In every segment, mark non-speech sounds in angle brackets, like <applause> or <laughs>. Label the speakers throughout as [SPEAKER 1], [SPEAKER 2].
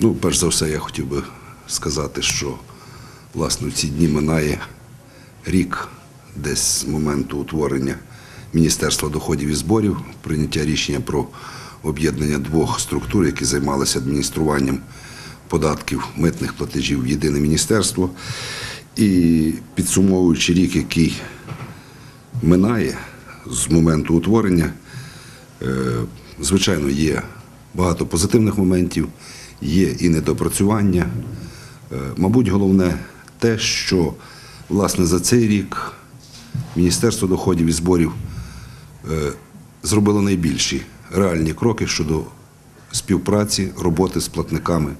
[SPEAKER 1] Ну, перш за все, я хотів би сказати, що власне ці дні минає рік десь з моменту утворення Міністерства доходів і зборів, прийняття рішення про об'єднання двох структур, які займалися адмініструванням податків митних платежів в єдине міністерство. І підсумовуючи рік, який минає з моменту утворення, Е, Звичайно, є багато позитивних моментів, є і недопрацювання. Е, Мабуть, головне те, що власне за цей рік Міністерство доходів і зборів е, зробило найбільші реальні кроки щодо співпраці, роботи з платниками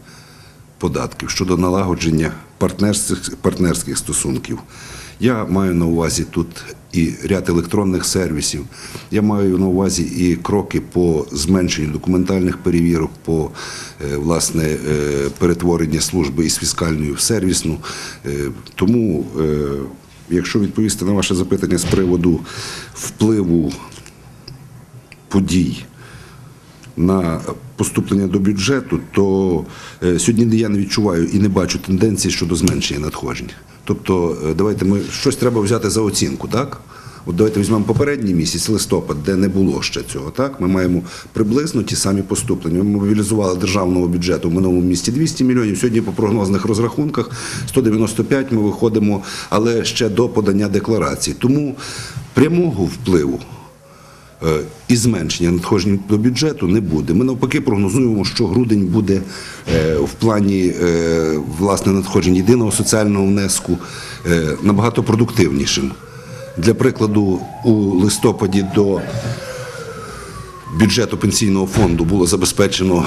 [SPEAKER 1] податків щодо налагодження партнерських, партнерських стосунків. Я маю на увазі тут і ряд електронних сервісів. Я маю на увазі і кроки по зменшенню документальних перевірок, по е, власне е, перетворення служби із фіскальної в сервісну. Е, Тому, якщо відповісти на ваше запитання з приводу впливу подій на поступлення до бюджету, то е, сьогодні я не відчуваю і не бачу тенденції щодо зменшення надходжень. Тобто, е, давайте ми щось треба взяти за оцінку, так? От давайте візьмемо попередній місяць, листопад, де не було ще цього. Так, ми маємо приблизно ті самі поступлення. Ми мобілізували державного бюджету в минулому місті 200 мільйонів. Сьогодні по прогнозних розрахунках 195 ми виходимо, але ще до подання декларації. Тому прямого впливу і зменшення надходжень до бюджету не буде. Ми навпаки прогнозуємо, що грудень буде е, в плані е, власне надходжень єдиного соціального внеску е, набагато продуктивнішим. Для прикладу, у листопаді до бюджету пенсійного фонду було забезпечено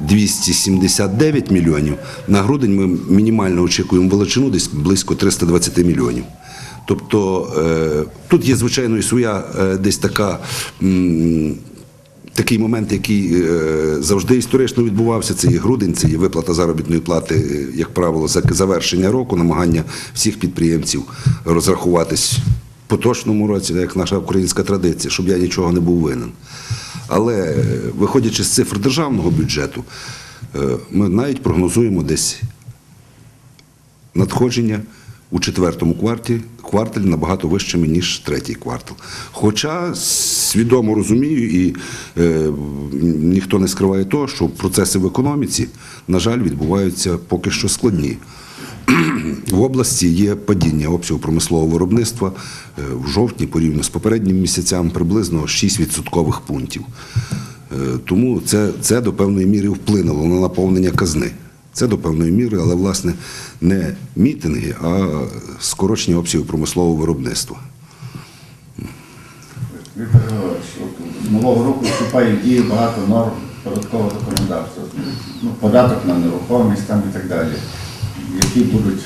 [SPEAKER 1] 279 мільйонів. На грудень ми мінімально очікуємо величину десь близько 320 мільйонів. Тобто е, тут є, звичайно, і своя е, десь така. Такий момент, який е, завжди історично відбувався, це є грудень, це є виплата заробітної плати, як правило, за завершення року, намагання всіх підприємців розрахуватись в поточному році, як наша українська традиція, щоб я нічого не був винен. Але виходячи з цифр державного бюджету, ми навіть прогнозуємо десь надходження у четвертому кварталі, кварталі набагато вищими, ніж третій квартал. Хоча свідомо розумію, і е, ніхто не скриває того, що процеси в економіці, на жаль, відбуваються поки що складні. <clears throat> В області є падіння обсягу промислового виробництва е, в жовтні порівняно з попереднім місяцям приблизно 6 відсоткових пунктів. Е, Тому це, це до певної міри вплинуло на наповнення казни. Це до певної міри, але власне не мітинги, а скорочення обсягу промислового виробництва.
[SPEAKER 2] Віктор от минулого року вступає в дію багато норм податкового законодавства. Ну, податок на нерухомість там і так далі. Які будуть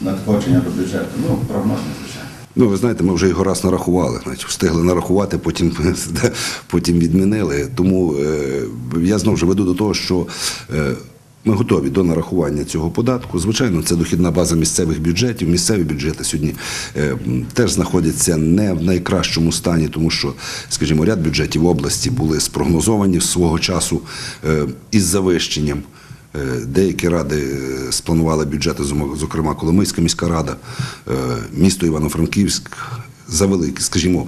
[SPEAKER 2] надходження до бюджету? Ну, прогнозні, звичайно.
[SPEAKER 1] Ну, ви знаєте, ми вже його раз нарахували, значить, встигли нарахувати, потім, <laughs> потім відмінили. Тому е, я знову ж веду до того, що е, ми готові до нарахування цього податку. Звичайно, це дохідна база місцевих бюджетів. Місцеві бюджети сьогодні е, теж знаходяться не в найкращому стані, тому що, скажімо, ряд бюджетів області були спрогнозовані свого часу е, із завищенням. Е, Деякі ради спланували бюджети, зокрема- Коломийська міська рада, місто Івано-Франківськ. За великі, скажімо,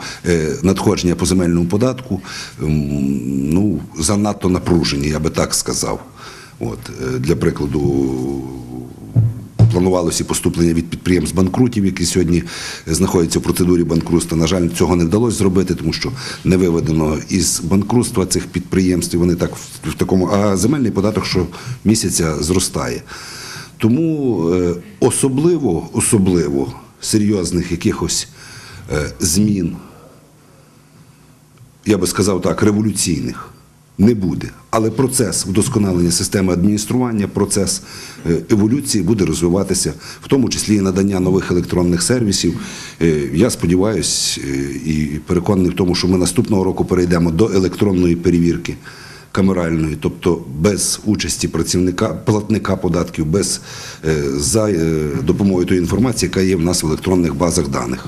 [SPEAKER 1] надходження по земельному податку, ну занадто напружені, я би так сказав. От е, для прикладу, планувалося поступлення від підприємств банкрутів, які сьогодні знаходяться в процедурі банкрутства. На жаль, цього не вдалося зробити, тому що не виведено із банкрутства цих підприємств. Вони так в, такому, а земельний податок щомісяця зростає. Тому е, особливо, особливо серйозних якихось е, змін я би сказав так, революційних не буде. Але процес вдосконалення системи адміністрування, процес е, еволюції буде розвиватися, в тому числі і надання нових електронних сервісів. Е, Я сподіваюся і переконаний в тому, що ми наступного року перейдемо до електронної перевірки. Камеральної, тобто без участі працівника платника податків, без е, за е, допомогою тої інформації, яка є в нас в електронних базах даних.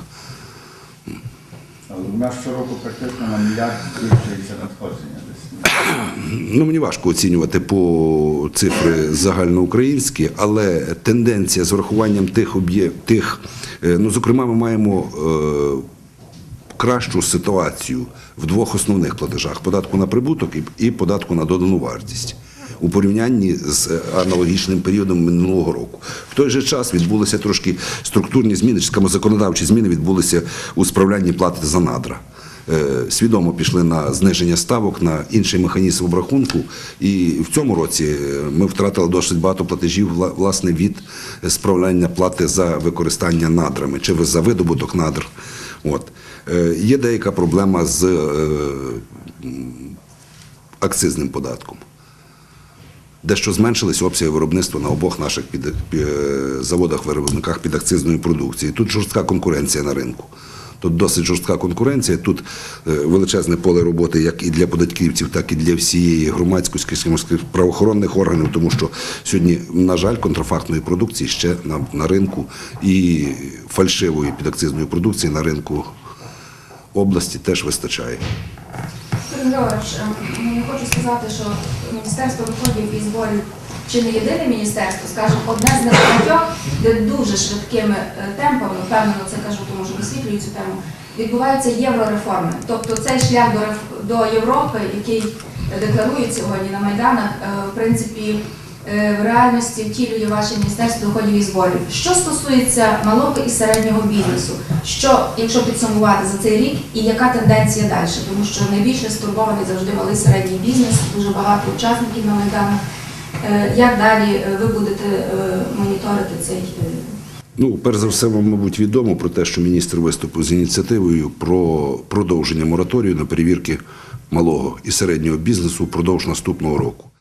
[SPEAKER 2] Але у нас щороку практично на мільярд десь.
[SPEAKER 1] Ну, мені важко оцінювати по цифри загальноукраїнські, але тенденція з врахуванням тих об'єктів, тих, е, ну, зокрема, ми маємо е, кращу ситуацію в двох основних платежах: податку на прибуток і, податку на додану вартість. У порівнянні з е, аналогічним періодом минулого року. В той же час відбулися трошки структурні зміни, скажімо, законодавчі зміни відбулися у справлянні плати за надра. Е, Свідомо пішли на зниження ставок, на інший механізм обрахунку. І в цьому році е, ми втратили досить багато платежів власне від справляння плати за використання надрами чи за видобуток надр. От. Е, Є деяка проблема з акцизним податком. Дещо зменшились обсяги виробництва на обох наших під, заводах-виробниках під акцизною продукцією. Тут жорстка конкуренція на ринку. Тут досить жорстка конкуренція. Тут е, величезне поле роботи як і для податківців, так і для всієї громадськості правоохоронних органів, тому що сьогодні, на жаль, контрафактної продукції ще на, на ринку і фальшивої підакцизної продукції на ринку області теж вистачає.
[SPEAKER 3] Сергій Григорович, я хочу сказати, що Міністерство доходів і зборів чи не єдине міністерство, скажімо, одне з небагатьох, де дуже швидкими е, темпами, впевнено це кажу, тому що висвітлюю цю тему, відбуваються єврореформи. Тобто цей шлях до, до Європи, який декларують сьогодні на Майданах, е, в принципі, е, в реальності втілює ваше Міністерство доходів і зборів. Що стосується малого і середнього бізнесу, що, якщо підсумувати за цей рік, і яка тенденція далі? Тому що найбільше стурбований завжди малий середній бізнес, дуже багато учасників на Майданах. Е, Як далі е, ви будете е, моніторити цей?
[SPEAKER 1] Ну, перш за все, вам, мабуть, відомо про те, що міністр виступив з ініціативою про продовження мораторію на перевірки малого і середнього бізнесу впродовж наступного року.